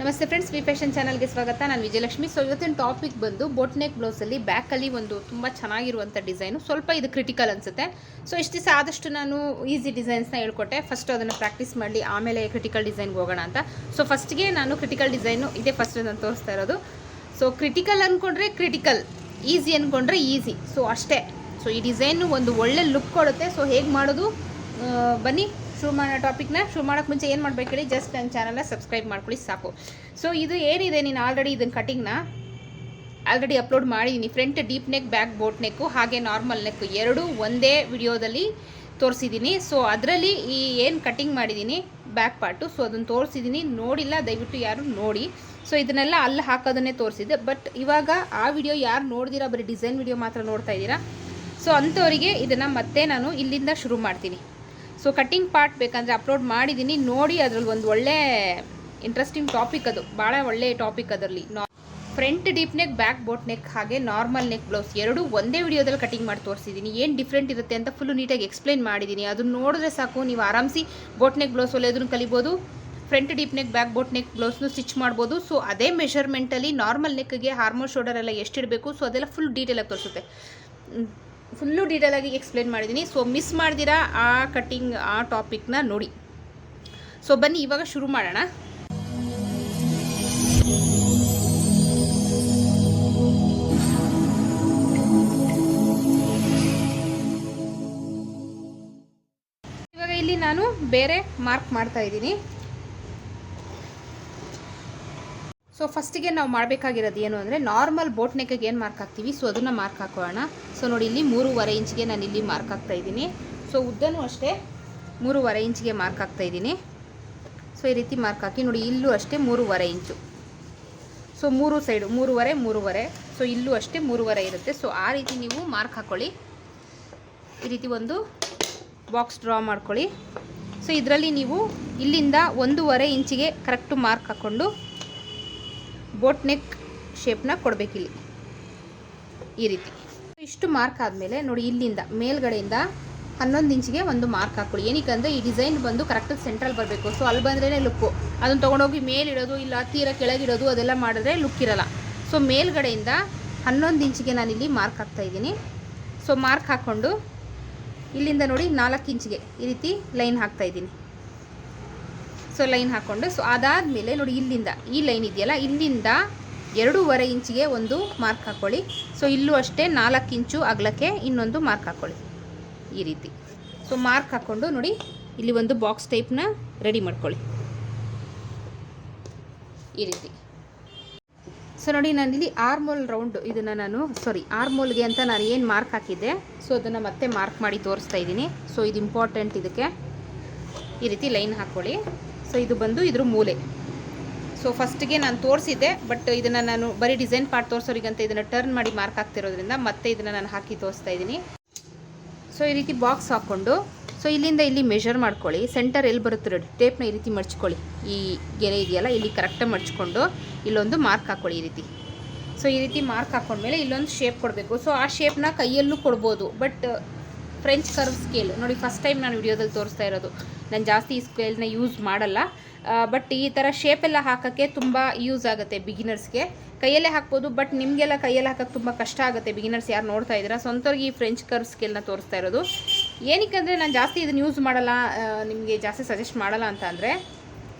ನಮಸ್ತೆ friends V fashion ಚಾನಲ್ಗೆ ಸ್ವಾಗತ. ನಾನು ವಿಜಯಲಕ್ಷ್ಮಿ. ಸೊ ಇವತ್ತಿನ ಟಾಪಿಕ್ ಬಂದು ಬೋಟ್ ನೆಕ್ ಬ್ಲೌಸಲ್ಲಿ ಬ್ಯಾಕಲ್ಲಿ ಒಂದು ತುಂಬ ಚೆನ್ನಾಗಿರುವಂಥ ಡಿಸೈನು ಸ್ವಲ್ಪ ಇದು ಕ್ರಿಟಿಕಲ್ ಅನಿಸುತ್ತೆ. ಸೊ ಇಷ್ಟು ದಿವಸ ಆದಷ್ಟು ನಾನು ಈಸಿ ಡಿಸೈನ್ಸ್ನ ಹೇಳ್ಕೊಟ್ಟೆ. ಫಸ್ಟ್ ಅದನ್ನು ಪ್ರಾಕ್ಟೀಸ್ ಮಾಡಿ ಆಮೇಲೆ ಕ್ರಿಟಿಕಲ್ ಡಿಸೈನ್ಗೆ ಹೋಗೋಣ ಅಂತ. ಸೊ ಫಸ್ಟ್ಗೆ ನಾನು ಕ್ರಿಟಿಕಲ್ ಡಿಸೈನು ಇದೇ ಫಸ್ಟ್ ನಾನು ತೋರಿಸ್ತಾ ಇರೋದು. ಸೊ ಕ್ರಿಟಿಕಲ್ ಅಂದ್ಕೊಂಡ್ರೆ ಕ್ರಿಟಿಕಲ್ ಈಸಿ ಅಂದ್ಕೊಂಡ್ರೆ ಈಸಿ ಸೊ ಅಷ್ಟೇ. ಸೊ ಈ ಡಿಸೈನು ಒಂದು ಒಳ್ಳೆ ಲುಕ್ ಕೊಡುತ್ತೆ. ಸೊ ಹೇಗೆ ಮಾಡೋದು? ಬನ್ನಿ. ಶುರು ಮಾಡೋ ಟಾಪಿಕ್ನ ಶುರು ಮಾಡೋಕ್ಕೆ ಮುಂಚೆ ಏನು ಮಾಡ್ಬೇಕು ಹೇಳಿ ಜಸ್ಟ್ ನನ್ನ ಚಾನಲ್ನ ಸಬ್ಸ್ಕ್ರೈಬ್ ಮಾಡ್ಕೊಳ್ಳಿ, ಸಾಕು. ಸೊ ಇದು ಏನಿದೆ ನೀನು ಆಲ್ರೆಡಿ ಇದನ್ನು ಕಟಿಂಗ್ನ ಆಲ್ರೆಡಿ ಅಪ್ಲೋಡ್ ಮಾಡಿದ್ದೀನಿ front deep neck back boat neck ಹಾಗೆ ನಾರ್ಮಲ್ ನೆಕ್ಕು ಎರಡೂ ಒಂದೇ ವಿಡಿಯೋದಲ್ಲಿ ತೋರಿಸಿದ್ದೀನಿ ಸೊ ಅದರಲ್ಲಿ ಈ ಏನು ಕಟಿಂಗ್ ಮಾಡಿದ್ದೀನಿ ಬ್ಯಾಕ್ ಪಾರ್ಟು ಸೊ ಅದನ್ನು ತೋರಿಸಿದ್ದೀನಿ ನೋಡಿಲ್ಲ, ದಯವಿಟ್ಟು ಯಾರು ನೋಡಿ. ಸೊ ಇದನ್ನೆಲ್ಲ ಅಲ್ಲಿ ಹಾಕೋದನ್ನೇ ತೋರಿಸಿದ್ದೆ. ಬಟ್ ಇವಾಗ ಆ ವಿಡಿಯೋ ಯಾರು ನೋಡಿದಿರ, ಬರೀ ಡಿಸೈನ್ ವಿಡಿಯೋ ಮಾತ್ರ ನೋಡ್ತಾ ಇದ್ದೀರಾ? ಸೊ ಅಂಥವರಿಗೆ ಇದನ್ನು ಮತ್ತೆ ನಾನು ಇಲ್ಲಿಂದ ಶುರು ಮಾಡ್ತೀನಿ. ಸೊ ಕಟ್ಟಿಂಗ್ ಪಾರ್ಟ್ ಬೇಕಂದರೆ ಅಪ್ಲೋಡ್ ಮಾಡಿದ್ದೀನಿ ನೋಡಿ ಅದರಲ್ಲಿ ಒಂದು ಒಳ್ಳೆ ಇಂಟ್ರೆಸ್ಟಿಂಗ್ ಟಾಪಿಕ್ ಅದು. ಭಾಳ ಒಳ್ಳೆ ಟಾಪಿಕ್ ಅದರಲ್ಲಿ. ನಾ front deep neck back boat neck ಹಾಗೆ ನಾರ್ಮಲ್ ನೆಕ್ ಬ್ಲೌಸ್ ಎರಡೂ ಒಂದೇ ವಿಡಿಯೋದಲ್ಲಿ ಕಟಿಂಗ್ ಮಾಡಿ ತೋರಿಸಿದ್ದೀನಿ ಏನು ಡಿಫ್ರೆಂಟ್ ಇರುತ್ತೆ ಅಂತ ಫುಲ್ಲು ನೀಟಾಗಿ ಎಕ್ಸ್ಪ್ಲೈನ್ ಮಾಡಿದ್ದೀನಿ ಅದನ್ನು ನೋಡಿದ್ರೆ ಸಾಕು. ನೀವು ಆರಾಮ್ಸಿ ಬೋಟ್ ನೆಕ್ ಬ್ಲೌಸ್ ಒಲೆಯೋದನ್ನು ಕಲಿಬೋದು. Front deep neck back boat neck ಬ್ಲೌಸ್ನು stitch ಮಾಡ್ಬೋದು. ಸೊ ಅದೇ ಮೆಷರ್ಮೆಂಟಲ್ಲಿ ನಾರ್ಮಲ್ ನೆಕ್ಗೆ ಹಾರ್ಮೋನ್ ಶೋಲ್ಡರ್ ಎಲ್ಲ ಎಷ್ಟಿಡಬೇಕು ಸೊ ಅದೆಲ್ಲ ಫುಲ್ ಡೀಟೇಲಾಗಿ ತೋರಿಸುತ್ತೆ. ಫುಲ್ಲು ಡೀಟೇಲಾಗಿ ಎಕ್ಸ್ಪ್ಲೇನ್ ಮಾಡಿದ್ದೀನಿ. ಸೊ ಮಿಸ್ ಮಾಡ್ದಿರಾ ಆ ಕಟ್ಟಿಂಗ್ ಆ ಟಾಪಿಕ್ನ ನೋಡಿ. ಸೊ ಬನ್ನಿ, ಇವಾಗ ಶುರು ಮಾಡೋಣ. ಇವಾಗ ಇಲ್ಲಿ ನಾನು ಬೇರೆ ಮಾರ್ಕ್ ಮಾಡ್ತಾ ಇದ್ದೀನಿ. ಸೊ ಫಸ್ಟಿಗೆ ನಾವು ಮಾಡಬೇಕಾಗಿರೋದು ಏನು ಅಂದರೆ ನಾರ್ಮಲ್ ಬೋಟ್ ನೆಕ್ಕಿಗೆ ಏನು ಮಾರ್ಕ್ ಹಾಕ್ತೀವಿ? ಸೊ ಅದನ್ನು ಮಾರ್ಕ್ ಹಾಕೋಣ ಸೊ ನೋಡಿ, ಇಲ್ಲಿ ಮೂರುವರೆ ಇಂಚಿಗೆ ನಾನು ಇಲ್ಲಿ ಮಾರ್ಕ್ ಹಾಕ್ತಾ ಇದ್ದೀನಿ. ಸೊ ಉದ್ದನೂ ಅಷ್ಟೇ ಮೂರುವರೆ ಇಂಚಿಗೆ ಮಾರ್ಕ್ ಹಾಕ್ತಾ ಇದ್ದೀನಿ. ಸೊ ಈ ರೀತಿ ಮಾರ್ಕ್ ಹಾಕಿ, ನೋಡಿ, ಇಲ್ಲೂ ಅಷ್ಟೇ ಮೂರುವರೆ ಇಂಚು. ಸೊ ಮೂರು ಸೈಡು ಮೂರುವರೆ ಮೂರುವರೆ. ಸೊ ಇಲ್ಲೂ ಅಷ್ಟೇ ಮೂರುವರೆ ಇರುತ್ತೆ. ಸೊ ಆ ರೀತಿ ನೀವು ಮಾರ್ಕ್ ಹಾಕ್ಕೊಳ್ಳಿ ಈ ರೀತಿ ಒಂದು ಬಾಕ್ಸ್ ಡ್ರಾ ಮಾಡ್ಕೊಳ್ಳಿ. ಸೊ ಇದರಲ್ಲಿ ನೀವು ಇಲ್ಲಿಂದ ಒಂದೂವರೆ ಇಂಚಿಗೆ ಕರೆಕ್ಟು ಮಾರ್ಕ್ ಹಾಕ್ಕೊಂಡು ಬೋಟ್ ನೆಕ್ ಶೇಪ್ನ ಕೊಡಬೇಕಿಲ್ಲಿ. ಈ ರೀತಿ. ಇಷ್ಟು ಮಾರ್ಕ್ ಆದಮೇಲೆ ನೋಡಿ ಇಲ್ಲಿಂದ, ಮೇಲ್ಗಡೆಯಿಂದ ಹನ್ನೊಂದು ಇಂಚಿಗೆ ಒಂದು ಮಾರ್ಕ್ ಹಾಕೊಳ್ಳಿ. ಏನಕ್ಕೆ ಅಂದರೆ ಈ ಡಿಸೈನ್ ಬಂದು ಕರೆಕ್ಟಾಗಿ ಸೆಂಟ್ರಲ್ ಬರಬೇಕು. ಸೊ ಅಲ್ಲಿ ಬಂದ್ರೇ ಲುಕ್ಕು ಅದನ್ನು ತೊಗೊಂಡೋಗಿ ಮೇಲಿಡೋದು ಇಲ್ಲ ತೀರ ಕೆಳಗಿಡೋದು ಅದೆಲ್ಲ ಮಾಡಿದ್ರೆ ಲುಕ್ ಇರಲ್ಲ. ಸೊ ಮೇಲ್ಗಡೆಯಿಂದ ಹನ್ನೊಂದು ಇಂಚಿಗೆ ನಾನಿಲ್ಲಿ ಮಾರ್ಕ್ ಹಾಕ್ತಾ ಇದ್ದೀನಿ. ಸೊ ಮಾರ್ಕ್ ಹಾಕ್ಕೊಂಡು ಇಲ್ಲಿಂದ ನೋಡಿ ನಾಲ್ಕು ಇಂಚಿಗೆ ಈ ರೀತಿ ಲೈನ್ ಹಾಕ್ತಾ ಇದ್ದೀನಿ. ಸೊ ಲೈನ್ ಹಾಕ್ಕೊಂಡು ಸೊ ಅದಾದಮೇಲೆ ನೋಡಿ ಇಲ್ಲಿಂದ, ಈ ಲೈನ್ ಇದೆಯಲ್ಲ, ಇಲ್ಲಿಂದ ಎರಡೂವರೆ ಇಂಚಿಗೆ ಒಂದು ಮಾರ್ಕ್ ಹಾಕ್ಕೊಳ್ಳಿ ಸೊ ಇಲ್ಲೂ ಅಷ್ಟೇ ನಾಲ್ಕು ಇಂಚು ಅಗಲಕ್ಕೆ ಇನ್ನೊಂದು ಮಾರ್ಕ್ ಹಾಕ್ಕೊಳ್ಳಿ ಈ ರೀತಿ. ಸೊ ಮಾರ್ಕ್ ಹಾಕ್ಕೊಂಡು ನೋಡಿ, ಇಲ್ಲಿ ಒಂದು ಬಾಕ್ಸ್ ಟೈಪ್ನ ರೆಡಿ ಮಾಡ್ಕೊಳ್ಳಿ. ಈ ರೀತಿ. ಸೊ ನೋಡಿ ನಾನು ಇಲ್ಲಿ ಆರ್ಮೋಲ್ ರೌಂಡ್ ಇದನ್ನು ನಾನು, ಸಾರಿ, ಆರ್ಮೋಲ್ಗೆ ಅಂತ ನಾನು ಏನು ಮಾರ್ಕ್ ಹಾಕಿದ್ದೆ, ಸೊ ಅದನ್ನು ಮತ್ತೆ ಮಾರ್ಕ್ ಮಾಡಿ ತೋರಿಸ್ತಾ ಇದ್ದೀನಿ. ಸೊ ಇದು ಇಂಪಾರ್ಟೆಂಟ್ ಇದಕ್ಕೆ. ಈ ರೀತಿ ಲೈನ್ ಹಾಕ್ಕೊಳ್ಳಿ ಸೊ ಇದು ಬಂದು ಇದ್ರ ಮೂಲೆ. ಸೊ ಫಸ್ಟಿಗೆ ನಾನು ತೋರಿಸಿದ್ದೆ ಬಟ್ ಇದನ್ನು ನಾನು ಬರೀ ಡಿಸೈನ್ ಪಾರ್ಟ್ ತೋರಿಸೋರಿಗಂತ ಇದನ್ನು ಟರ್ನ್ ಮಾಡಿ ಮಾರ್ಕ್ ಹಾಕ್ತಿರೋದ್ರಿಂದ ಮತ್ತೆ ಇದನ್ನು ನಾನು ಹಾಕಿ ತೋರಿಸ್ತಾ ಇದ್ದೀನಿ ಸೊ ಈ ರೀತಿ ಬಾಕ್ಸ್ ಹಾಕ್ಕೊಂಡು ಸೊ ಇಲ್ಲಿಂದ ಇಲ್ಲಿ ಮೆಷರ್ ಮಾಡ್ಕೊಳ್ಳಿ. ಸೆಂಟರ್ ಎಲ್ಲಿ ಬರುತ್ತೆ ಟೇಪ್ನ ಈ ರೀತಿ ಮಡ್ಚ್ಕೊಳ್ಳಿ ಈ ಗೆರೆ ಇದೆಯಲ್ಲ, ಇಲ್ಲಿ ಕರೆಕ್ಟಾಗಿ ಮಡ್ಚ್ಕೊಂಡು ಇಲ್ಲೊಂದು ಮಾರ್ಕ್ ಹಾಕ್ಕೊಳ್ಳಿ ಈ ರೀತಿ. ಸೊ ಈ ರೀತಿ ಮಾರ್ಕ್ ಹಾಕೊಂಡ್ಮೇಲೆ ಇಲ್ಲೊಂದು ಶೇಪ್ ಕೊಡಬೇಕು. ಸೊ ಆ ಶೇಪ್ನ ಕೈಯಲ್ಲೂ ಕೊಡ್ಬೋದು ಬಟ್ ಫ್ರೆಂಚ್ ಕರ್ವ್ ಸ್ಕೇಲ್ ನೋಡಿ ಫಸ್ಟ್ ಟೈಮ್ ನಾನು ವಿಡಿಯೋದಲ್ಲಿ ತೋರಿಸ್ತಾ ಇರೋದು. ನಾನು ಜಾಸ್ತಿ ಈ ಸ್ಕೇಲ್ನ ಯೂಸ್ ಮಾಡಲ್ಲ. ಬಟ್ ಈ ಥರ ಶೇಪೆಲ್ಲ ಹಾಕೋಕ್ಕೆ ತುಂಬ ಯೂಸ್ ಆಗುತ್ತೆ ಬಿಗಿನರ್ಸ್ಗೆ ಕೈಯಲ್ಲೇ ಹಾಕ್ಬೋದು ಬಟ್ ನಿಮಗೆಲ್ಲ ಕೈಯಲ್ಲಿ ಹಾಕೋಕ್ಕೆ ತುಂಬ ಕಷ್ಟ ಆಗುತ್ತೆ ಬಿಗಿನರ್ಸ್ ಯಾರು ನೋಡ್ತಾ ಇದ್ದೀರಾ? ಸ್ವಂತವ್ರಿಗೆ ಈ ಫ್ರೆಂಚ್ ಕರ್ವ್ ಸ್ಕೇಲ್ನ ತೋರಿಸ್ತಾ ಇರೋದು. ಏನಕ್ಕೆ ನಾನು ಜಾಸ್ತಿ ಇದನ್ನು ಯೂಸ್ ಮಾಡಲ್ಲ ನಿಮಗೆ ಜಾಸ್ತಿ ಸಜೆಸ್ಟ್ ಮಾಡಲ್ಲ ಅಂತ ಅಂದರೆ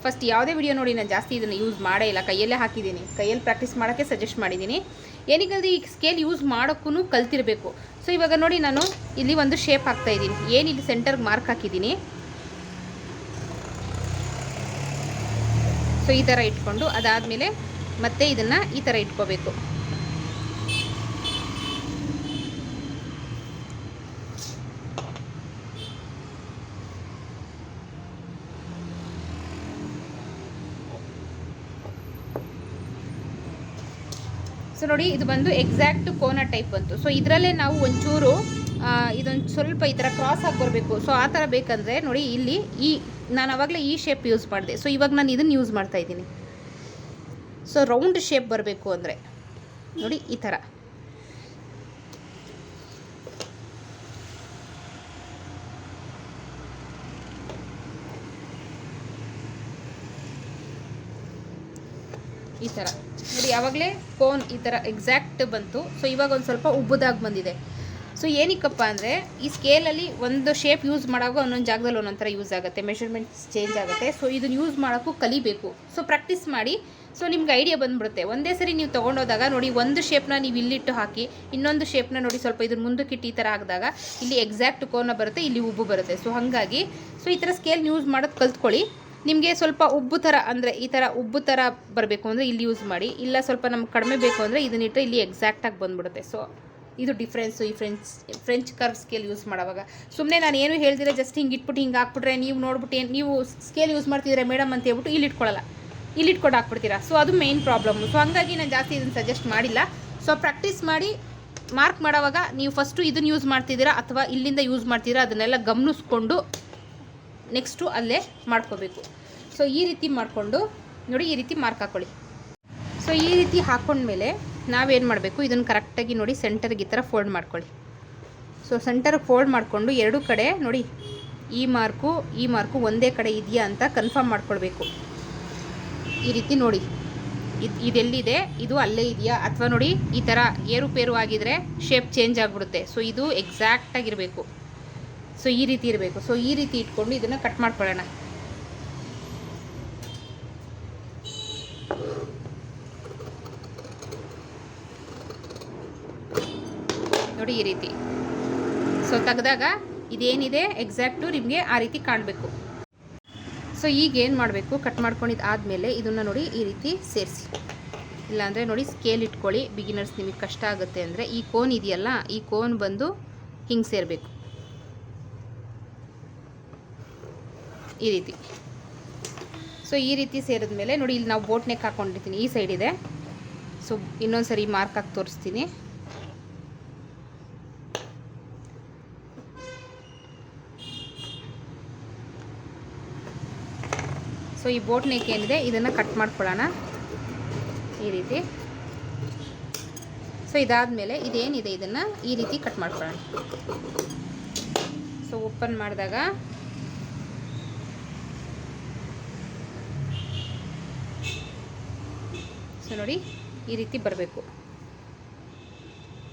ಫಸ್ಟ್ ಯಾವುದೇ ವಿಡಿಯೋ ನೋಡಿ ನಾನು ಜಾಸ್ತಿ ಇದನ್ನು ಯೂಸ್ ಮಾಡೇ ಇಲ್ಲ. ಕೈಯಲ್ಲೇ ಹಾಕಿದ್ದೀನಿ. ಕೈಯಲ್ಲಿ ಪ್ರಾಕ್ಟೀಸ್ ಮಾಡೋಕ್ಕೆ ಸಜೆಸ್ಟ್ ಮಾಡಿದ್ದೀನಿ. ಏನಕ್ಕಂದ್ರೆ ಈ ಸ್ಕೇಲ್ ಯೂಸ್ ಮಾಡೋಕ್ಕೂ ಕಲ್ತಿರಬೇಕು. ಸೊ ಇವಾಗ ನೋಡಿ ನಾನು ಇಲ್ಲಿ ಒಂದು ಶೇಪ್ ಹಾಕ್ತಾ ಇದ್ದೀನಿ. ಏನು ಇಲ್ಲಿ ಸೆಂಟರ್ಗೆ ಮಾರ್ಕ್ ಹಾಕಿದ್ದೀನಿ? ಸೊ ಈ ಥರ ಇಟ್ಕೊಂಡು ಅದಾದಮೇಲೆ ಮತ್ತೆ ಇದನ್ನು ಈ ಥರ ಇಟ್ಕೋಬೇಕು. ಸೊ ನೋಡಿ, ಇದು ಬಂದು ಎಕ್ಸಾಕ್ಟ್ ಕೋನ ಟೈಪ್ ಬಂತು ಸೊ ಇದರಲ್ಲೇ ನಾವು ಒಂಚೂರು ಇದೊಂದು ಸ್ವಲ್ಪ ಈ ಥರ ಕ್ರಾಸ್ ಆಗಿ ಬರಬೇಕು. ಸೊ ಆ ಥರ ಬೇಕಂದರೆ ನೋಡಿ, ಇಲ್ಲಿ ಈ, ನಾನು ಆವಾಗಲೇ ಈ ಶೇಪ್ ಯೂಸ್ ಮಾಡಿದೆ. ಸೊ ಇವಾಗ ನಾನು ಇದನ್ನು ಯೂಸ್ ಮಾಡ್ತಾ ಇದ್ದೀನಿ. ಸೊ ರೌಂಡ್ ಶೇಪ್ ಬರಬೇಕು ಅಂದರೆ, ನೋಡಿ, ಈ ಥರ ಈ ಥರ ನೋಡಿ, ಯಾವಾಗಲೇ ಕೋನ್ ಈ ಥರ ಎಕ್ಸಾಕ್ಟ್ ಬಂತು ಸೊ ಇವಾಗ ಒಂದು ಸ್ವಲ್ಪ ಉಬ್ಬದಾಗಿ ಬಂದಿದೆ. ಸೊ ಏನಕ್ಕಪ್ಪ ಅಂದರೆ, ಈ ಸ್ಕೇಲಲ್ಲಿ ಒಂದು ಶೇಪ್ ಯೂಸ್ ಮಾಡೋಕ್ಕೂ ಒಂದೊಂದು ಜಾಗದಲ್ಲಿ ಒಂದೊಂದು ಥರ ಯೂಸ್ ಆಗುತ್ತೆ ಮೆಷರ್ಮೆಂಟ್ಸ್ ಚೇಂಜ್ ಆಗುತ್ತೆ. ಸೊ ಇದನ್ನು ಯೂಸ್ ಮಾಡೋಕ್ಕೂ ಕಲಿಬೇಕು. ಸೊ ಪ್ರಾಕ್ಟೀಸ್ ಮಾಡಿ ಸೊ ನಿಮ್ಗೆ ಐಡಿಯಾ ಬಂದ್ಬಿಡುತ್ತೆ. ಒಂದೇ ಸರಿ ನೀವು ತೊಗೊಂಡೋದಾಗ ನೋಡಿ, ಒಂದು ಶೇಪ್ನ ನೀವು ಇಲ್ಲಿಟ್ಟು ಹಾಕಿ, ಇನ್ನೊಂದು ಶೇಪ್ನ ನೋಡಿ ಸ್ವಲ್ಪ ಇದ್ರ ಮುಂದಕ್ಕೆ ಕಿಟ್ಟಿ ಈ ಥರ ಹಾಕಿದಾಗ ಇಲ್ಲಿ ಎಕ್ಸಾಕ್ಟ್ ಕೋನ ಬರುತ್ತೆ, ಇಲ್ಲಿ ಉಬ್ಬು ಬರುತ್ತೆ. ಸೊ ಹಾಗಾಗಿ ಸೊ ಈ ಥರ ಸ್ಕೇಲ್ ಯೂಸ್ ಮಾಡೋದು ಕಲ್ತ್ಕೊಳ್ಳಿ. ನಿಮಗೆ ಸ್ವಲ್ಪ ಉಬ್ಬು ಥರ, ಅಂದರೆ ಈ ಥರ ಉಬ್ಬು ಥರ ಬರಬೇಕು ಅಂದರೆ ಇಲ್ಲಿ ಯೂಸ್ ಮಾಡಿ, ಇಲ್ಲ ಸ್ವಲ್ಪ ನಮ್ಗೆ ಕಡಿಮೆ ಬೇಕು ಅಂದರೆ ಇದನ್ನಿಟ್ಟರೆ ಇಲ್ಲಿ ಎಕ್ಸಾಕ್ಟಾಗಿ ಬಂದ್ಬಿಡುತ್ತೆ. ಸೊ ಇದು ಡಿಫ್ರೆನ್ಸು ಈ French French curve scale use ಮಾಡೋವಾಗ. ಸುಮ್ಮನೆ ನಾನು ಏನು ಹೇಳ್ದಿರ ಜಸ್ಟ್ ಹಿಂಗೆ ಇಟ್ಬಿಟ್ಟು ಹಿಂಗೆ ಹಾಕ್ಬಿಟ್ರೆ ನೀವು ನೋಡ್ಬಿಟ್ಟು ಏನು ನೀವು ಸ್ಕೇಲ್ ಯೂಸ್ ಮಾಡ್ತಿದ್ರೆ ಮೇಡಮ್ ಅಂತ ಹೇಳ್ಬಿಟ್ಟು ಇಲ್ಲಿ ಇಟ್ಕೊಳ್ಳಲ್ಲ. ಇಲ್ಲಿ ಇಟ್ಕೊಂಡು ಹಾಕ್ಬಿಡ್ತೀರಾ. ಸೊ ಅದು ಮೇನ್ ಪ್ರಾಬ್ಲಮ್ಮು ಸೊ ಹಂಗಾಗಿ ನಾನು ಜಾಸ್ತಿ ಇದನ್ನು ಸಜೆಸ್ಟ್ ಮಾಡಿಲ್ಲ. ಸೊ ಪ್ರಾಕ್ಟೀಸ್ ಮಾಡಿ ಮಾರ್ಕ್ ಮಾಡೋವಾಗ ನೀವು ಫಸ್ಟು ಇದನ್ನು ಯೂಸ್ ಮಾಡ್ತಿದ್ದೀರಾ ಅಥವಾ ಇಲ್ಲಿಂದ ಯೂಸ್ ಮಾಡ್ತಿದ್ದೀರಾ, ಅದನ್ನೆಲ್ಲ ಗಮನಿಸ್ಕೊಂಡು ನೆಕ್ಸ್ಟು ಅಲ್ಲೇ ಮಾಡ್ಕೋಬೇಕು. ಸೊ ಈ ರೀತಿ ಮಾಡಿಕೊಂಡು, ನೋಡಿ ಈ ರೀತಿ ಮಾರ್ಕ್ ಹಾಕ್ಕೊಳ್ಳಿ ಸೊ ಈ ರೀತಿ ಹಾಕ್ಕೊಂಡ್ಮೇಲೆ ನಾವೇನು ಮಾಡಬೇಕು? ಇದನ್ನು ಕರೆಕ್ಟಾಗಿ ನೋಡಿ ಸೆಂಟರ್ಗೆ ಈ ಥರ ಫೋಲ್ಡ್ ಮಾಡ್ಕೊಳ್ಳಿ. ಸೊ ಸೆಂಟರ್ಗೆ ಫೋಲ್ಡ್ ಮಾಡಿಕೊಂಡು ಎರಡೂ ಕಡೆ ನೋಡಿ, ಈ ಮಾರ್ಕು ಈ ಮಾರ್ಕು ಒಂದೇ ಕಡೆ ಇದೆಯಾ ಅಂತ ಕನ್ಫರ್ಮ್ ಮಾಡ್ಕೊಳ್ಬೇಕು. ಈ ರೀತಿ ನೋಡಿ. ಇದು, ಇದೆಲ್ಲಿದೆ? ಇದು ಅಲ್ಲೇ ಇದೆಯಾ? ಅಥವಾ ನೋಡಿ, ಈ ಥರ ಏರುಪೇರು ಆಗಿದ್ರೆ ಶೇಪ್ ಚೇಂಜ್ ಆಗಿಬಿಡುತ್ತೆ. ಸೊ ಇದು ಎಕ್ಸಾಕ್ಟಾಗಿರಬೇಕು ಸೊ ಈ ರೀತಿ ಇರಬೇಕು. ಸೊ ಈ ರೀತಿ ಇಟ್ಕೊಂಡು ಇದನ್ನು ಕಟ್ ಮಾಡ್ಕೊಳ್ಳೋಣ. ನೋಡಿ ಈ ರೀತಿ. ಸೊ ತೆಗೆದಾಗ ಇದೇನಿದೆ? ಎಕ್ಸಾಕ್ಟು ನಿಮಗೆ ಆ ರೀತಿ ಕಾಣಬೇಕು. ಸೊ ಈಗ ಏನು ಮಾಡಬೇಕು? ಕಟ್ ಮಾಡ್ಕೊಂಡಿದ್ದು ಆದಮೇಲೆ ಇದನ್ನು ನೋಡಿ ಈ ರೀತಿ ಸೇರಿಸಿ. ಇಲ್ಲಾಂದರೆ ನೋಡಿ ಸ್ಕೇಲ್ ಇಟ್ಕೊಳ್ಳಿ. ಬಿಗಿನರ್ಸ್ ನಿಮಗೆ ಕಷ್ಟ ಆಗುತ್ತೆ ಅಂದರೆ ಈ ಕೋನ್ ಇದೆಯಲ್ಲ, ಈ ಕೋನ್ ಬಂದು ಹಿಂಗೆ ಸೇರಬೇಕು. ಈ ರೀತಿ. ಸೊ ಈ ರೀತಿ ಸೇರಿದ್ಮೇಲೆ ನೋಡಿ, ಇಲ್ಲಿ ನಾವು ಬೋಟ್ ನೆಕ್ ಹಾಕ್ಕೊಂಡಿರ್ತೀನಿ ಈ ಸೈಡ್ ಇದೆ. ಸೊ ಇನ್ನೊಂದು ಸರಿ ಮಾರ್ಕ್ ಹಾಕಿ ತೋರಿಸ್ತೀನಿ. ಸೊ ಈ ಬೋಟ್ ನೆಕ್ ಏನಿದೆ, ಇದನ್ನು ಕಟ್ ಮಾಡ್ಕೊಳ್ಳೋಣ. ಈ ರೀತಿ. ಸೊ ಇದಾದಮೇಲೆ ಇದೇನಿದೆ, ಇದನ್ನು ಈ ರೀತಿ ಕಟ್ ಮಾಡ್ಕೊಳ್ಳೋಣ. ಸೊ ಓಪನ್ ಮಾಡಿದಾಗ ಸೊ ನೋಡಿ ಈ ರೀತಿ ಬರಬೇಕು.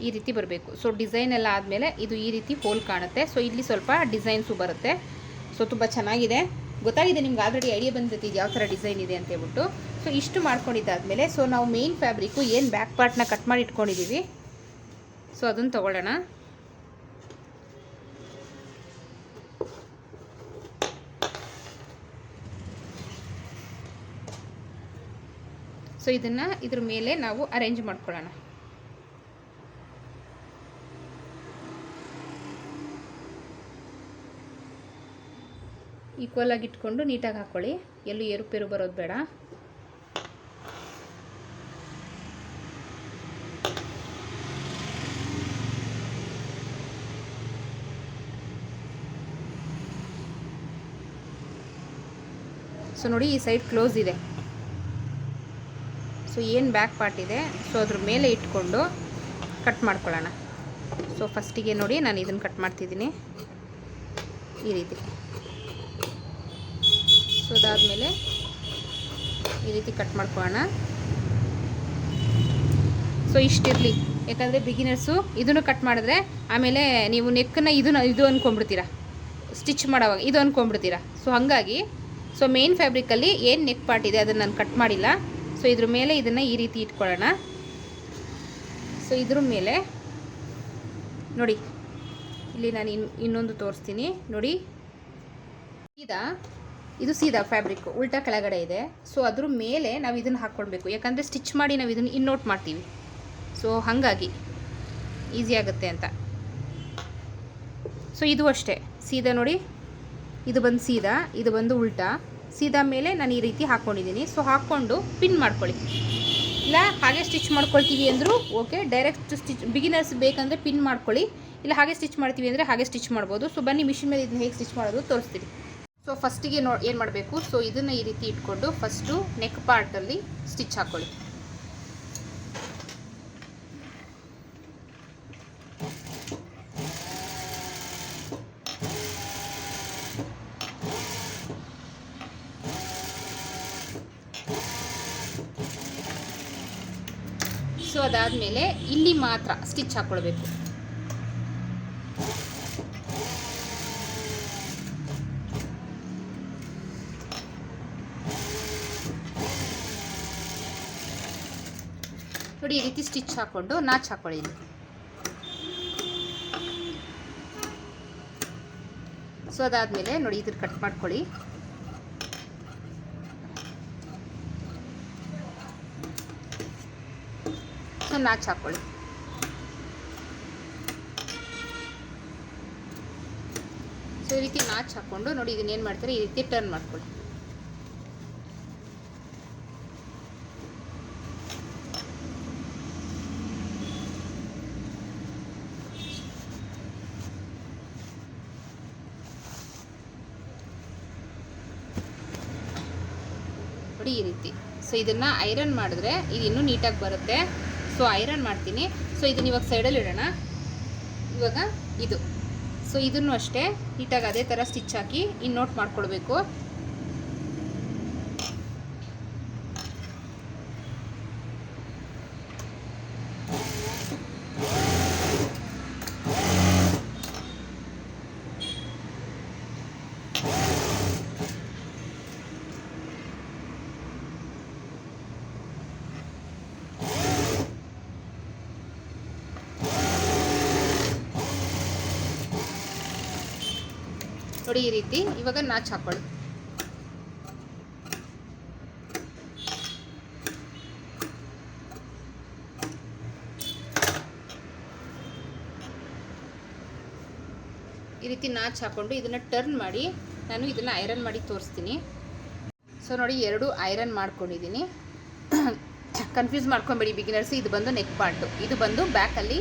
ಈ ರೀತಿ ಬರಬೇಕು. ಸೊ ಡಿಸೈನ್ ಎಲ್ಲ ಆದಮೇಲೆ ಇದು ಈ ರೀತಿ ಹೋಲ್ ಕಾಣುತ್ತೆ. ಸೊ ಇಲ್ಲಿ ಸ್ವಲ್ಪ ಡಿಸೈನ್ಸು ಬರುತ್ತೆ. ಸೊ ತುಂಬ ಚೆನ್ನಾಗಿದೆ. ಗೊತ್ತಾಗಿದೆ ನಿಮ್ಗೆ ಆಲ್ರೆಡಿ ಐಡಿಯಾ ಬಂದಿರುತ್ತೆ ಇದು ಯಾವ ಥರ ಡಿಸೈನ್ ಇದೆ ಅಂತ ಹೇಳ್ಬಿಟ್ಟು. ಸೊ ಇಷ್ಟು ಮಾಡ್ಕೊಂಡಿದ್ದಾದಮೇಲೆ ಸೊ ನಾವು ಮೇನ್ ಫ್ಯಾಬ್ರಿಕ್ಕು ಏನು ಬ್ಯಾಕ್ ಪಾರ್ಟ್ನ ಕಟ್ ಮಾಡಿ ಇಟ್ಕೊಂಡಿದ್ದೀವಿ ಸೊ ಅದನ್ನು ತೊಗೊಳ್ಳೋಣ. ಸೊ ಇದನ್ನು ಇದ್ರ ಮೇಲೆ ನಾವು ಅರೇಂಜ್ ಮಾಡ್ಕೊಳ್ಳೋಣ. ಈಕ್ವಲ್ ಆಗಿ ಇಟ್ಕೊಂಡು ನೀಟಾಗಿ ಹಾಕ್ಕೊಳ್ಳಿ ಎಲ್ಲೂ ಏರುಪೇರು ಬರೋದು ಬೇಡ. ಸೊ ನೋಡಿ ಈ ಸೈಡ್ ಕ್ಲೋಸ್ ಇದೆ. ಸೊ ಏನು ಬ್ಯಾಕ್ ಪಾರ್ಟ್ ಇದೆ, ಸೊ ಅದ್ರ ಮೇಲೆ ಇಟ್ಕೊಂಡು ಕಟ್ ಮಾಡ್ಕೊಳ್ಳೋಣ. ಸೊ ಫಸ್ಟಿಗೆ ನೋಡಿ ನಾನು ಇದನ್ನು ಕಟ್ ಮಾಡ್ತಿದ್ದೀನಿ. ಈ ರೀತಿ. ಸೊ ಅದಾದಮೇಲೆ ಈ ರೀತಿ ಕಟ್ ಮಾಡ್ಕೊಳ್ಳೋಣ. ಸೊ ಇಷ್ಟಿರಲಿ ಯಾಕಂದರೆ ಬಿಗಿನರ್ಸು ಇದನ್ನು ಕಟ್ ಮಾಡಿದ್ರೆ ಆಮೇಲೆ ನೀವು ನೆಕ್ಕನ್ನು ಇದನ್ನು ಇದು ಅಂದ್ಕೊಂಡ್ಬಿಡ್ತೀರಾ ಸ್ಟಿಚ್ ಮಾಡೋವಾಗ ಇದು ಅಂದ್ಕೊಂಡ್ಬಿಡ್ತೀರಾ ಸೊ ಹಾಗಾಗಿ ಸೊ ಮೇನ್ ಫ್ಯಾಬ್ರಿಕಲ್ಲಿ ಏನು ನೆಕ್ ಪಾರ್ಟ್ ಇದೆ ಅದನ್ನು ನಾನು ಕಟ್ ಮಾಡಿಲ್ಲ. ಇದ್ರ ಮೇಲೆ ಇದನ್ನು ಈ ರೀತಿ ಇಟ್ಕೊಳ್ಳೋಣ. ಸೊ ಇದ್ರ ಮೇಲೆ ನೋಡಿ, ಇಲ್ಲಿ ನಾನು ಇನ್, ಇನ್ನೊಂದು ತೋರಿಸ್ತೀನಿ. ನೋಡಿ, ಸೀದಾ, ಇದು ಸೀದಾ ಫ್ಯಾಬ್ರಿಕ್ ಉಲ್ಟಾ ಕೆಳಗಡೆ ಇದೆ. ಸೊ ಅದ್ರ ಮೇಲೆ ನಾವು ಇದನ್ನು ಹಾಕ್ಕೊಳ್ಬೇಕು. ಯಾಕಂದರೆ ಸ್ಟಿಚ್ ಮಾಡಿ ನಾವು ಇದನ್ನು ಇನ್ನೋಟ್ ಮಾಡ್ತೀವಿ. ಸೊ ಹಾಗಾಗಿ ಈಸಿ ಆಗುತ್ತೆ ಅಂತ. ಸೊ ಇದು ಅಷ್ಟೇ. ಸೀದಾ ನೋಡಿ, ಇದು ಬಂದು ಸೀದಾ, ಇದು ಬಂದು ಉಲ್ಟಾ. ಸೀದಾ ಮೇಲೆ ನಾನು ಈ ರೀತಿ ಹಾಕ್ಕೊಂಡಿದ್ದೀನಿ ಸೊ ಹಾಕ್ಕೊಂಡು ಪಿನ್ ಮಾಡ್ಕೊಳ್ಳಿ. ಇಲ್ಲ, ಹಾಗೆ ಸ್ಟಿಚ್ ಮಾಡ್ಕೊಳ್ತೀವಿ ಅಂದರೂ ಓಕೆ ಡೈರೆಕ್ಟ್ ಸ್ಟಿಚ್ ಬಿಗಿನರ್ಸ್ ಬೇಕಂದರೆ ಪಿನ್ ಮಾಡ್ಕೊಳ್ಳಿ. ಇಲ್ಲ, ಹಾಗೆ ಸ್ಟಿಚ್ ಮಾಡ್ತೀವಿ ಅಂದರೆ ಹಾಗೆ ಸ್ಟಿಚ್ ಮಾಡ್ಬೋದು. ಸೊ ಬನ್ನಿ ಮಿಷಿನ್ ಮೇಲೆ ಇದನ್ನ ಹೇಗೆ ಸ್ಟಿಚ್ ಮಾಡೋದು ತೋರಿಸ್ತೀನಿ. ಸೊ ಫಸ್ಟಿಗೆ ನೋ ಏನು ಮಾಡಬೇಕು? ಸೊ ಇದನ್ನು ಈ ರೀತಿ ಇಟ್ಕೊಂಡು ಫಸ್ಟು ನೆಕ್ ಪಾರ್ಟಲ್ಲಿ ಸ್ಟಿಚ್ ಹಾಕ್ಕೊಳ್ಳಿ ಅದಾದಮೇಲೆ ಇಲ್ಲಿ ಮಾತ್ರ ಸ್ಟಿಚ್ ಹಾಕ್ಕೊಳ್ಬೇಕು ನೋಡಿ, ಈ ರೀತಿ ಸ್ಟಿಚ್ ಹಾಕ್ಕೊಂಡು ನಾಚ್ ಹಾಕೊಳ್ಳಿ ಸೊ ಅದಾದಮೇಲೆ ನೋಡಿ, ಇದ್ರ ಕಟ್ ಮಾಡ್ಕೊಳ್ಳಿ. ನಾಚ್ ಹಾಕ್ಕೊಳ್ಳಿ ಸೊ ಈ ರೀತಿ ನಾಚ್ ಹಾಕ್ಕೊಂಡು ನೋಡಿ ಇದನ್ನ ಏನು ಮಾಡ್ತಾರೆ? ಈ ರೀತಿ ಟರ್ನ್ ಮಾಡ್ಕೊಳ್ಳಿ. ನೋಡಿ ಈ ರೀತಿ. ಸೊ ಇದನ್ನ ಐರನ್ ಮಾಡಿದ್ರೆ ಇದು ಇನ್ನೂ ನೀಟಾಗಿ ಬರುತ್ತೆ. ಸೊ ಐರನ್ ಮಾಡ್ತೀನಿ. ಸೊ ಇದನ್ನ ಇವಾಗ ಸೈಡಲ್ಲಿ ಇಡೋಣ. ಇವಾಗ ಇದು. ಸೊ ಇದನ್ನು ಅಷ್ಟೇ ನೀಟಾಗಿ ಅದೇ ಥರ ಸ್ಟಿಚ್ ಹಾಕಿ ಇನ್ನು ನೋಟ್ ಮಾಡ್ಕೊಳ್ಬೇಕು. ನೋಡಿ ಈ ರೀತಿ. ಇವಾಗ ನಾಚ್ ಹಾಕೊಳ್ಳಿ ಈ ರೀತಿ ನಾಚ್ ಹಾಕೊಂಡು ಇದನ್ನು ಟರ್ನ್ ಮಾಡಿ ನಾನು ಇದನ್ನು ಐರನ್ ಮಾಡಿ ತೋರಿಸ್ತೀನಿ. ಸೊ ನೋಡಿ ಎರಡು ಐರನ್ ಮಾಡ್ಕೊಂಡಿದ್ದೀನಿ. ಕನ್ಫ್ಯೂಸ್ ಮಾಡ್ಕೊಬೇಡಿ ಬಿಗಿನರ್ಸ್ ಇದು ಬಂದು ನೆಕ್ ಪಾರ್ಟು ಇದು ಬಂದು ಬ್ಯಾಕಲ್ಲಿ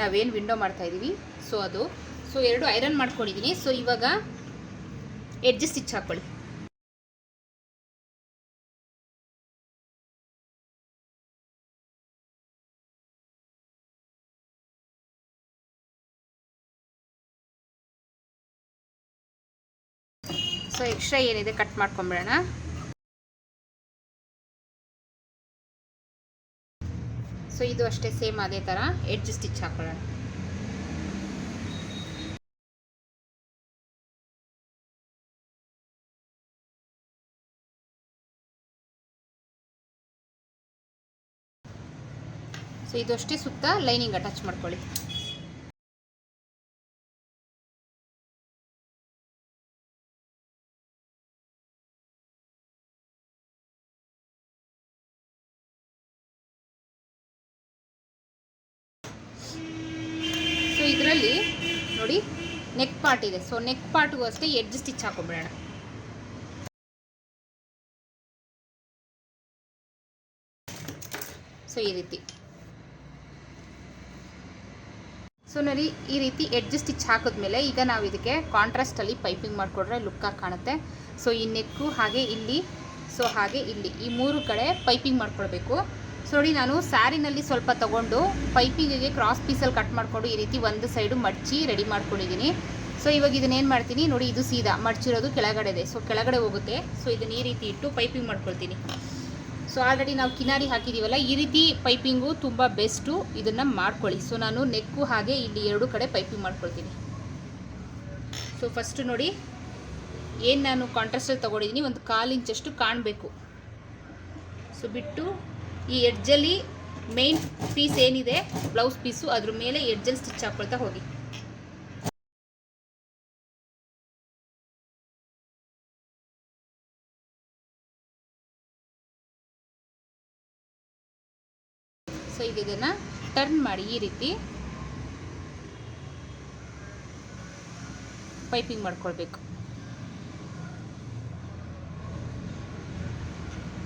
ನಾವೇನು ವಿಂಡೋ ಮಾಡ್ತಾ ಇದ್ದೀವಿ ಸೊ ಅದು. ಸೊ ಎರಡು ಐರನ್ ಮಾಡ್ಕೊಂಡಿದ್ದೀನಿ. ಸೊ ಇವಾಗ ಎಡ್ಜ್ ಸ್ಟಿಚ್ ಹಾಕ್ಕೊಳ್ಳಿ ಸೊ ಎಕ್ಸ್ಟ್ರಾ ಏನಿದೆ ಕಟ್ ಮಾಡ್ಕೊಂಬಿಡೋಣ. ಸೊ ಇದು ಅಷ್ಟೇ ಸೇಮ್ ಅದೇ ಥರ ಎಡ್ಜ್ ಸ್ಟಿಚ್ ಹಾಕೊಳ್ಳೋಣ. ಸೊ ಇದು ಅಷ್ಟೇ ಸುತ್ತ ಲೈನಿಂಗ್ ಅಟ್ಯಾಚ್ ಮಾಡ್ಕೊಳ್ಳಿ. ಸೊ ಇದರಲ್ಲಿ ನೋಡಿ ನೆಕ್ ಪಾರ್ಟ್ ಇದೆ. ಸೊ ನೆಕ್ ಪಾರ್ಟ್ಗೂ ಅಷ್ಟೇ ಎಡ್ಜ್ ಸ್ಟಿಚ್ ಹಾಕೊಂಡ್ಬಿಡೋಣ ಸೊ ಈ ರೀತಿ. ಸೊ ನೋಡಿ ಈ ರೀತಿ ಎಡ್ಜ್ ಸ್ಟಿಚ್ ಹಾಕಿದ್ಮೇಲೆ ಈಗ ನಾವು ಇದಕ್ಕೆ ಕಾಂಟ್ರಾಸ್ಟಲ್ಲಿ ಪೈಪಿಂಗ್ ಮಾಡಿಕೊಡ್ರೆ ಲುಕ್ಕಾಗಿ ಕಾಣುತ್ತೆ. ಸೊ ಈ ನೆಕ್ಕು ಹಾಗೆ ಇಲ್ಲಿ ಸೊ ಹಾಗೆ ಇಲ್ಲಿ ಈ ಮೂರು ಕಡೆ ಪೈಪಿಂಗ್ ಮಾಡ್ಕೊಳ್ಬೇಕು ಸೊ ನೋಡಿ ನಾನು ಸ್ಯಾರಿನಲ್ಲಿ ಸ್ವಲ್ಪ ತಗೊಂಡು ಪೈಪಿಂಗಿಗೆ ಕ್ರಾಸ್ ಪೀಸಲ್ಲಿ ಕಟ್ ಮಾಡಿಕೊಂಡು ಈ ರೀತಿ ಒಂದು ಸೈಡು ಮಡಚಿ ರೆಡಿ ಮಾಡ್ಕೊಂಡಿದ್ದೀನಿ ಸೊ ಇವಾಗ ಇದನ್ನೇನು ಮಾಡ್ತೀನಿ? ನೋಡಿ ಇದು ಸೀದಾ ಮಡಚಿರೋದು ಕೆಳಗಡೆ ಇದೆ ಸೊ ಕೆಳಗಡೆ ಹೋಗುತ್ತೆ. ಸೊ ಇದನ್ನ ಈ ರೀತಿ ಇಟ್ಟು ಪೈಪಿಂಗ್ ಮಾಡ್ಕೊಳ್ತೀನಿ. ಸೊ ಆಲ್ರೆಡಿ ನಾವು ಕಿನಾರಿ ಹಾಕಿದ್ದೀವಲ್ಲ ಈ ರೀತಿ ಪೈಪಿಂಗು ತುಂಬ ಬೆಸ್ಟು. ಇದನ್ನು ಮಾಡ್ಕೊಳ್ಳಿ. ಸೊ ನಾನು ನೆಕ್ಕು ಹಾಗೆ ಇಲ್ಲಿ ಎರಡು ಕಡೆ ಪೈಪಿಂಗ್ ಮಾಡ್ಕೊಳ್ತೀನಿ. ಸೊ ಫಸ್ಟು ನೋಡಿ, ಏನು ನಾನು ಕಾಂಟ್ರಾಸ್ಟಲ್ಲಿ ತೊಗೊಂಡಿದ್ದೀನಿ ಒಂದು ಕಾಲು ಇಂಚಷ್ಟು ಕಾಣಬೇಕು. ಸೊ ಬಿಟ್ಟು ಈ ಎಡ್ಜಲ್ಲಿ ಮೇನ್ ಪೀಸ್ ಏನಿದೆ ಬ್ಲೌಸ್ ಪೀಸು ಅದ್ರ ಮೇಲೆ ಎಡ್ಜಲ್ಲಿ ಸ್ಟಿಚ್ ಹಾಕ್ಕೊಳ್ತಾ ಹೋಗಿ. ಈಗ ಇದನ್ನು ಟರ್ನ್ ಮಾಡಿ ಈ ರೀತಿ ಪೈಪಿಂಗ್ ಮಾಡ್ಕೊಳ್ಬೇಕು.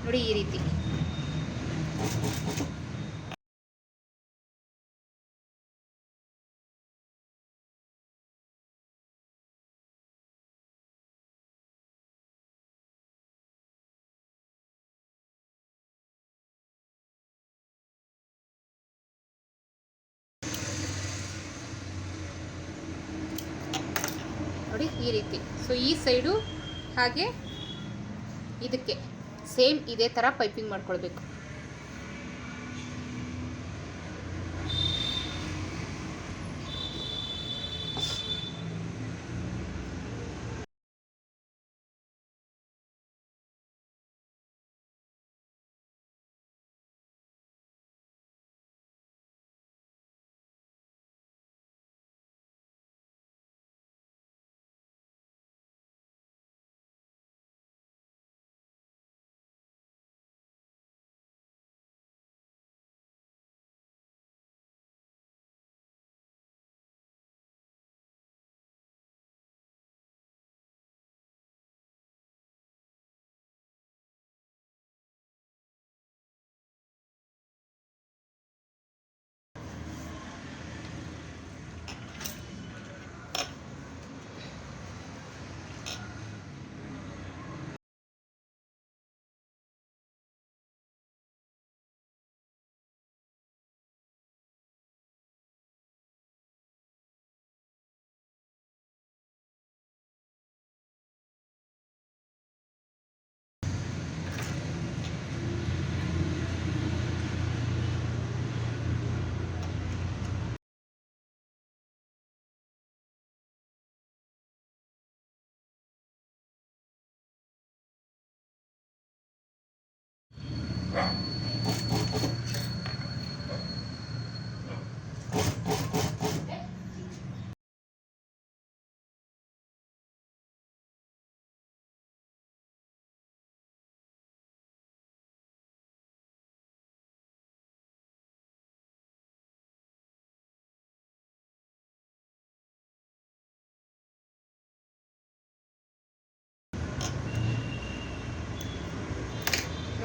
ನೋಡಿ ಈ ರೀತಿ. ಈ ಸೈಡು ಹಾಗೆ ಇದಕ್ಕೆ ಸೇಮ್ ಇದೇ ಥರ ಪೈಪಿಂಗ್ ಮಾಡ್ಕೊಳ್ಬೇಕು.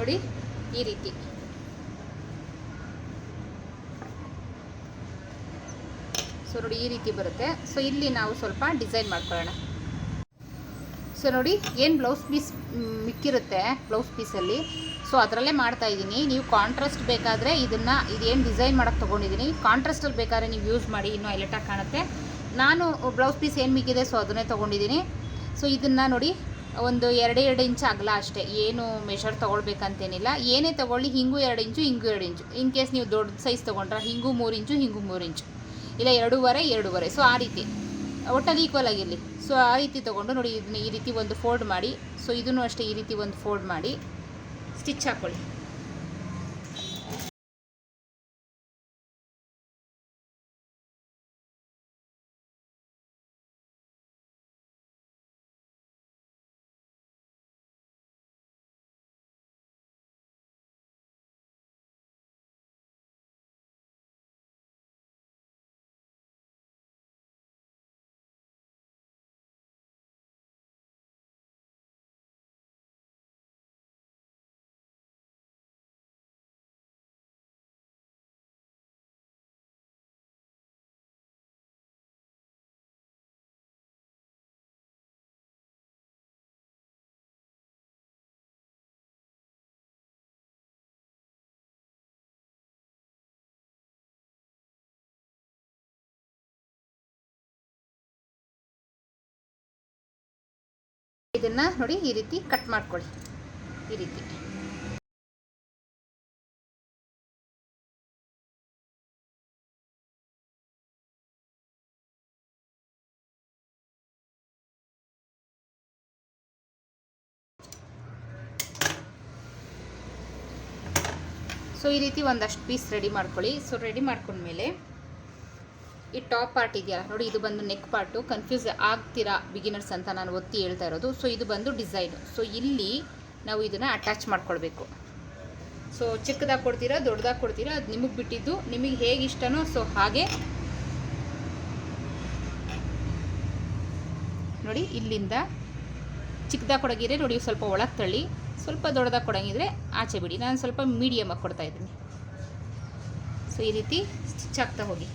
ನೋಡಿ ಈ ರೀತಿ. ಸೊ ನೋಡಿ ಈ ರೀತಿ ಬರುತ್ತೆ. ಸೊ ಇಲ್ಲಿ ನಾವು ಸ್ವಲ್ಪ ಡಿಸೈನ್ ಮಾಡ್ಕೊಳ್ಳೋಣ. ಸೊ ನೋಡಿ ಏನು ಬ್ಲೌಸ್ ಪೀಸ್ ಮಿಕ್ಕಿರುತ್ತೆ ಬ್ಲೌಸ್ ಪೀಸಲ್ಲಿ ಸೊ ಅದರಲ್ಲೇ ಮಾಡ್ತಾ ಇದ್ದೀನಿ. ನೀವು ಕಾಂಟ್ರಾಸ್ಟ್ ಬೇಕಾದರೆ ಇದನ್ನು ಇದೇನು ಡಿಸೈನ್ ಮಾಡೋಕ್ಕೆ ತೊಗೊಂಡಿದ್ದೀನಿ. ಕಾಂಟ್ರಾಸ್ಟಲ್ಲಿ ಬೇಕಾದ್ರೆ ನೀವು ಯೂಸ್ ಮಾಡಿ, ಇನ್ನೂ ಹೈಲೈಟಾಗಿ ಕಾಣುತ್ತೆ. ನಾನು ಬ್ಲೌಸ್ ಪೀಸ್ ಏನು ಮಿಕ್ಕಿದೆ? ಸೊ ಅದನ್ನೇ ತೊಗೊಂಡಿದ್ದೀನಿ. ಸೊ ಇದನ್ನು ನೋಡಿ ಒಂದು ಎರಡು ಎರಡು ಇಂಚ್ ಅಗಲ ಅಷ್ಟೇ. ಏನು ಮೆಷರ್ ತೊಗೊಳ್ಬೇಕಂತೇನಿಲ್ಲ. ಏನೇ ತೊಗೊಳ್ಳಿ, ಹಿಂಗೂ ಎರಡು ಇಂಚು, ಹಿಂಗೂ ಎರಡು ಇಂಚು. ಇನ್ ಕೇಸ್ ನೀವು ದೊಡ್ಡ ಸೈಜ್ ತೊಗೊಂಡ್ರೆ ಹಿಂಗೂ ಮೂರು ಇಂಚು, ಹಿಂಗೂ ಮೂರು ಇಂಚು. ಇಲ್ಲ ಎರಡೂವರೆ ಎರಡೂವರೆ. ಸೊ ಆ ರೀತಿ. ಒಟ್ಟಲ್ಲಿ ಈಕ್ವಲ್ ಆಗಿರಲಿ. ಸೊ ಆ ರೀತಿ ತೊಗೊಂಡು ನೋಡಿ, ಇದನ್ನ ಈ ರೀತಿ ಒಂದು ಫೋಲ್ಡ್ ಮಾಡಿ. ಸೊ ಇದನ್ನು ಅಷ್ಟೇ ಈ ರೀತಿ ಒಂದು ಫೋಲ್ಡ್ ಮಾಡಿ. ಸ್ಟಿಚ್ ಹಾಕ್ಕೊಳ್ಳಿ ಇದನ್ನ ನೋಡಿ ಈ ರೀತಿ ಕಟ್ ಮಾಡ್ಕೊಳ್ಳಿ. ಈ ರೀತಿ. ಸೊ ಈ ರೀತಿ ಒಂದಷ್ಟು ಪೀಸ್ ರೆಡಿ ಮಾಡ್ಕೊಳ್ಳಿ. ಸೊ ರೆಡಿ ಮಾಡ್ಕೊಂಡ್ಮೇಲೆ ಈ ಟಾಪ್ ಪಾರ್ಟ್ ಇದೆಯಲ್ಲ, ನೋಡಿ ಇದು ಬಂದು ನೆಕ್ ಪಾರ್ಟು ಕನ್ಫ್ಯೂಸ್ ಆಗ್ತೀರಾ ಬಿಗಿನರ್ಸ್ ಅಂತ ನಾನು ಒತ್ತಿ ಹೇಳ್ತಾ ಇರೋದು. ಸೊ ಇದು ಬಂದು ಡಿಸೈನು ಸೊ ಇಲ್ಲಿ ನಾವು ಇದನ್ನು ಅಟ್ಯಾಚ್ ಮಾಡ್ಕೊಳ್ಬೇಕು. ಸೊ ಚಿಕ್ಕದಾಗಿ ಕೊಡ್ತೀರಾ, ದೊಡ್ಡದಾಗಿ ಕೊಡ್ತೀರಾ, ಅದು ನಿಮಗೆ ಬಿಟ್ಟಿದ್ದು, ನಿಮಗೆ ಹೇಗೆ ಇಷ್ಟನೋ ಸೊ ಹಾಗೆ. ನೋಡಿ, ಇಲ್ಲಿಂದ ಚಿಕ್ಕದಾಗಿ ಕೊಡೋಗಿದ್ರೆ ನೋಡಿ ಸ್ವಲ್ಪ ಒಳಗೆ ತಳ್ಳಿ, ಸ್ವಲ್ಪ ದೊಡ್ಡದಾಗಿ ಕೊಡಂಗಿದ್ರೆ ಆಚೆ ಬಿಡಿ. ನಾನು ಸ್ವಲ್ಪ ಮೀಡಿಯಮಾಗಿ ಕೊಡ್ತಾ ಇದ್ದೀನಿ. ಸೊ ಈ ರೀತಿ ಸ್ಟಿಚ್ ಆಗ್ತಾ ಹೋಗಿ.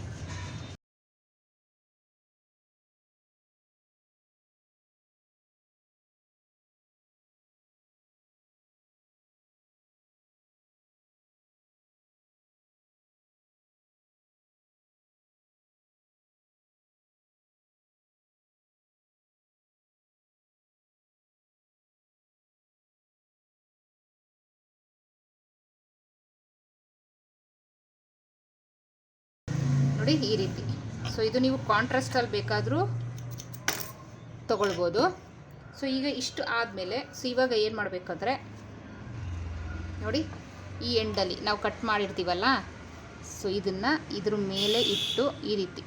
ನೋಡಿ ಈ ರೀತಿ. ಸೊ ಇದು ನೀವು ಕಾಂಟ್ರಾಸ್ಟಲ್ಲಿ ಬೇಕಾದರೂ ತಗೊಳ್ಬೋದು. ಸೊ ಈಗ ಇಷ್ಟು ಆದಮೇಲೆ ಸೊ ಇವಾಗ ಏನು ಮಾಡಬೇಕಂದ್ರೆ, ನೋಡಿ, ಈ ಎಂಡಲ್ಲಿ ನಾವು ಕಟ್ ಮಾಡಿರ್ತೀವಲ್ಲ ಸೊ ಇದನ್ನು ಇದ್ರ ಮೇಲೆ ಇಟ್ಟು ಈ ರೀತಿ.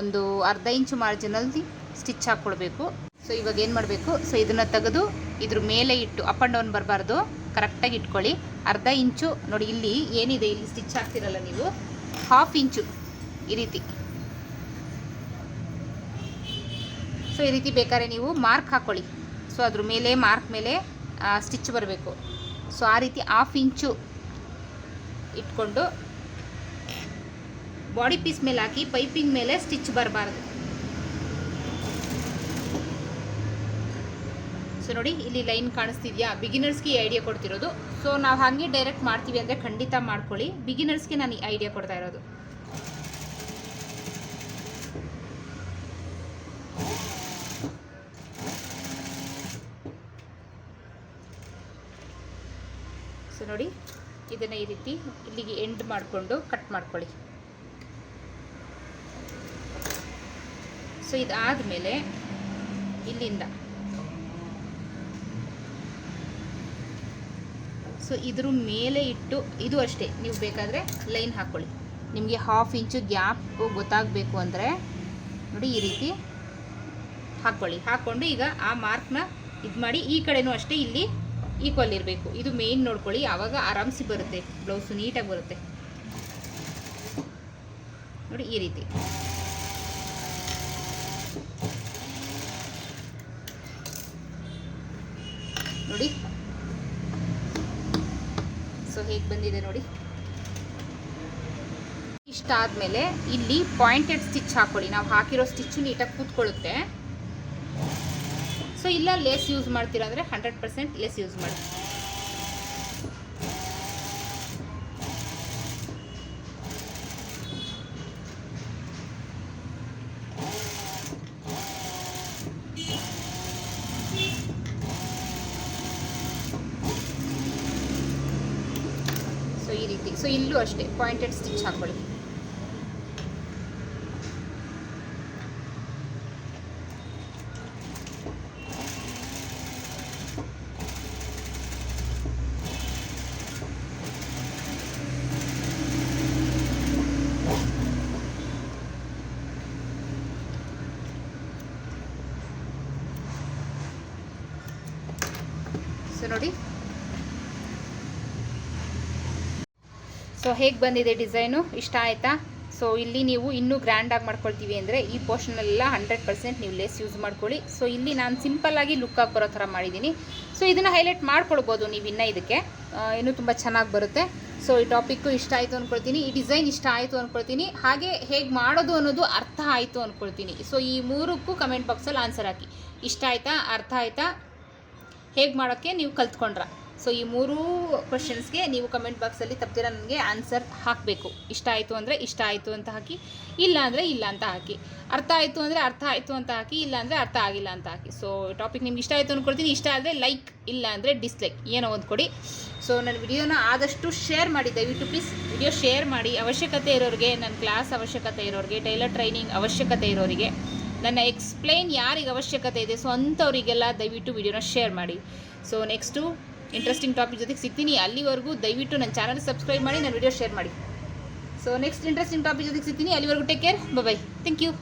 ಒಂದು ಅರ್ಧ ಇಂಚು ಮಾರ್ಜಿನಲ್ಲಿ ಸ್ಟಿಚ್ ಹಾಕ್ಕೊಳ್ಬೇಕು ಸೊ ಇವಾಗ ಏನು ಮಾಡಬೇಕು? ಸೊ ಇದನ್ನು ತೆಗೆದು ಇದ್ರ ಮೇಲೆ ಇಟ್ಟು ಅಪ್ ಆ್ಯಂಡ್ ಡೌನ್ ಬರಬಾರ್ದು. ಕರೆಕ್ಟಾಗಿ ಇಟ್ಕೊಳ್ಳಿ. ಅರ್ಧ ಇಂಚು, ನೋಡಿ, ಇಲ್ಲಿ ಏನಿದೆ? ಇಲ್ಲಿ ಸ್ಟಿಚ್ ಹಾಕ್ತಿರಲ್ಲ ನೀವು. ಹಾಫ್ ಇಂಚು ಈ ರೀತಿ. ಸೊ ಈ ರೀತಿ ಬೇಕಾದ್ರೆ ನೀವು ಮಾರ್ಕ್ ಹಾಕ್ಕೊಳ್ಳಿ ಸೊ ಅದ್ರ ಮೇಲೆ ಮಾರ್ಕ್ ಮೇಲೆ ಸ್ಟಿಚ್ ಬರಬೇಕು. ಸೊ ಆ ರೀತಿ ಹಾಫ್ ಇಂಚು ಇಟ್ಕೊಂಡು ಬಾಡಿ ಪೀಸ್ ಮೇಲೆ ಹಾಕಿ ಪೈಪಿಂಗ್ ಮೇಲೆ ಸ್ಟಿಚ್ ಬರಬಾರ್ದು. ಸೊ ನೋಡಿ, ಇಲ್ಲಿ ಲೈನ್ ಕಾಣಿಸ್ತಿದ್ಯಾ? ಬಿಗಿನರ್ಸ್ಗೆ ಈ ಐಡಿಯಾ ಕೊಡ್ತಿರೋದು. ಸೊ ನಾವು ಹಾಗೆ ಡೈರೆಕ್ಟ್ ಮಾಡ್ತೀವಿ ಅಂದರೆ ಖಂಡಿತ ಮಾಡ್ಕೊಳ್ಳಿ. ಬಿಗಿನರ್ಸ್ಗೆ ನಾನು ಈ ಐಡಿಯಾ ಕೊಡ್ತಾ ಇರೋದು. ಸೊ ನೋಡಿ, ಇದನ್ನು ಈ ರೀತಿ ಇಲ್ಲಿಗೆ ಎಂಡ್ ಮಾಡಿಕೊಂಡು ಕಟ್ ಮಾಡ್ಕೊಳ್ಳಿ. ಸೊ ಇದಾದಮೇಲೆ ಇಲ್ಲಿಂದ ಸೊ ಇದ್ರ ಮೇಲೆ ಇಟ್ಟು, ಇದು ಅಷ್ಟೇ. ನೀವು ಬೇಕಾದರೆ ಲೈನ್ ಹಾಕ್ಕೊಳ್ಳಿ ನಿಮಗೆ ಹಾಫ್ ಇಂಚು ಗ್ಯಾಪ್ ಗೊತ್ತಾಗಬೇಕು ಅಂದರೆ ನೋಡಿ ಈ ರೀತಿ ಹಾಕ್ಕೊಳ್ಳಿ ಹಾಕ್ಕೊಂಡು ಈಗ ಆ ಮಾರ್ಕ್ನ ಇದು ಮಾಡಿ ಈ ಕಡೆನೂ ಅಷ್ಟೇ ಇಲ್ಲಿ ಈಕ್ವಲ್ ಇರಬೇಕು. ಇದು ಮೇಯ್ನ್ ನೋಡ್ಕೊಳ್ಳಿ. ಆವಾಗ ಆರಾಮ್ಸಿ ಬರುತ್ತೆ. ಬ್ಲೌಸು ನೀಟಾಗಿ ಬರುತ್ತೆ. ನೋಡಿ ಈ ರೀತಿ. ನೋಡಿ ಸೊ ಹೇಗೆ ಬಂದಿದೆ ನೋಡಿ. ಇಷ್ಟ ಆದಮೇಲೆ ಇಲ್ಲಿ ಪಾಯಿಂಟೆಡ್ ಸ್ಟಿಚ್ ಹಾಕೊಳ್ಳಿ. ನಾವು ಹಾಕಿರೋ ಸ್ಟಿಚ್ಚು ನೀಟಾಗಿ ಕೂತ್ಕೊಳ್ಳುತ್ತೆ. ಸೊ ಇಲ್ಲ ಲೆಸ್ ಯೂಸ್ ಮಾಡ್ತೀರಾ ಅಂದರೆ ಹಂಡ್ರೆಡ್ ಪರ್ಸೆಂಟ್ ಲೆಸ್ ಯೂಸ್ ಮಾಡಿ ಸೊ ಈ ರೀತಿ ಸೊ ಇಲ್ಲೂ ಅಷ್ಟೇ ಪಾಯಿಂಟೆಡ್ ಸ್ಟಿಚ್ ಹಾಕೊಳ್ಳಿ ಸೊ ನೋಡಿ ಸೊ ಹೇಗೆ ಬಂದಿದೆ ಡಿಸೈನು ಇಷ್ಟ ಆಯಿತಾ? ಸೊ ಇಲ್ಲಿ ನೀವು ಇನ್ನೂ ಗ್ರ್ಯಾಂಡಾಗಿ ಮಾಡ್ಕೊಳ್ತೀವಿ ಅಂದರೆ ಈ ಪೋರ್ಷನಲ್ಲೆಲ್ಲ ಹಂಡ್ರೆಡ್ ಪರ್ಸೆಂಟ್ ನೀವು ಲೆಸ್ ಯೂಸ್ ಮಾಡ್ಕೊಳ್ಳಿ. ಸೊ ಇಲ್ಲಿ ನಾನು ಸಿಂಪಲ್ಲಾಗಿ ಲುಕ್ಕಾಗಿ ಬರೋ ಥರ ಮಾಡಿದ್ದೀನಿ. ಸೊ ಇದನ್ನು ಹೈಲೈಟ್ ಮಾಡ್ಕೊಳ್ಬೋದು ನೀವು ಇನ್ನೂ ಇದಕ್ಕೆ. ಇನ್ನೂ ತುಂಬ ಚೆನ್ನಾಗಿ ಬರುತ್ತೆ. ಸೊ ಈ ಟಾಪಿಕ್ಕು ಇಷ್ಟ ಆಯಿತು ಅಂದ್ಕೊಳ್ತೀನಿ ಈ ಡಿಸೈನ್ ಇಷ್ಟ ಆಯಿತು ಅಂದ್ಕೊಳ್ತೀನಿ ಹಾಗೆ ಹೇಗೆ ಮಾಡೋದು ಅನ್ನೋದು ಅರ್ಥ ಆಯಿತು ಅಂದ್ಕೊಳ್ತೀನಿ ಸೊ ಈ ಮೂರಕ್ಕೂ ಕಮೆಂಟ್ ಬಾಕ್ಸಲ್ಲಿ ಆನ್ಸರ್ ಹಾಕಿ. ಇಷ್ಟ ಆಯಿತಾ? ಅರ್ಥ ಆಯಿತಾ? ಹೇಗೆ ಮಾಡೋಕ್ಕೆ ನೀವು ಕಲ್ತ್ಕೊಂಡ್ರ. ಸೊ ಈ ಮೂರೂ ಕ್ವಶನ್ಸ್ಗೆ ನೀವು ಕಮೆಂಟ್ ಬಾಕ್ಸಲ್ಲಿ ತಪ್ಪದಿರ ನನಗೆ ಆನ್ಸರ್ ಹಾಕಬೇಕು. ಇಷ್ಟ ಆಯಿತು ಅಂದರೆ ಇಷ್ಟ ಆಯಿತು ಅಂತ ಹಾಕಿ, ಇಲ್ಲ ಅಂದರೆ ಇಲ್ಲ ಅಂತ ಹಾಕಿ. ಅರ್ಥ ಆಯಿತು ಅಂದರೆ ಅರ್ಥ ಆಯಿತು ಅಂತ ಹಾಕಿ, ಇಲ್ಲ ಅಂದರೆ ಅರ್ಥ ಆಗಿಲ್ಲ ಅಂತ ಹಾಕಿ. ಸೊ ಟಾಪಿಕ್ ನಿಮ್ಗೆ ಇಷ್ಟ ಆಯಿತು ಅಂದ್ಕೊಳ್ತೀನಿ ಇಷ್ಟ ಆದರೆ ಲೈಕ್ ಇಲ್ಲ ಅಂದರೆ ಡಿಸ್ಲೈಕ್ ಏನೋ ಒಂದು ಕೊಡಿ. ಸೊ ನನ್ನ ವಿಡಿಯೋನ ಆದಷ್ಟು ಶೇರ್ ಮಾಡಿ. ದಯವಿಟ್ಟು ಪ್ಲೀಸ್ ವಿಡಿಯೋ ಶೇರ್ ಮಾಡಿ. ಅವಶ್ಯಕತೆ ಇರೋರಿಗೆ ನನ್ನ ಕ್ಲಾಸ್ ಅವಶ್ಯಕತೆ ಇರೋರಿಗೆ, ಟೈಲರ್ ಟ್ರೈನಿಂಗ್ ಅವಶ್ಯಕತೆ ಇರೋರಿಗೆ, ನನ್ನ ಎಕ್ಸ್ಪ್ಲೈನ್ ಯಾರಿಗೆ ಅವಶ್ಯಕತೆ ಇದೆ ಸೊ ಅಂಥವರಿಗೆಲ್ಲ ದಯವಿಟ್ಟು ವಿಡಿಯೋನ ಶೇರ್ ಮಾಡಿ. ಸೊ ನೆಕ್ಸ್ಟು ಇಂಟ್ರೆಸ್ಟಿಂಗ್ ಟಾಪಿಕ್ ಜೊತೆಗೆ ಸಿಗ್ತೀನಿ. ಅಲ್ಲಿವರೆಗೂ ದಯವಿಟ್ಟು ನನ್ನ ಚಾನಲ್ ಸಬ್ಸ್ಕ್ರೈಬ್ ಮಾಡಿ ನನ್ನ ವಿಡಿಯೋ ಶೇರ್ ಮಾಡಿ. ಸೊ ನೆಕ್ಸ್ಟ್ ಇಂಟ್ರೆಸ್ಟಿಂಗ್ ಟಾಪಿಕ್ ಜೊತೆಗೆ ಸಿಗ್ತೀನಿ. ಅಲ್ಲಿವರೆಗೂ take care bye thank you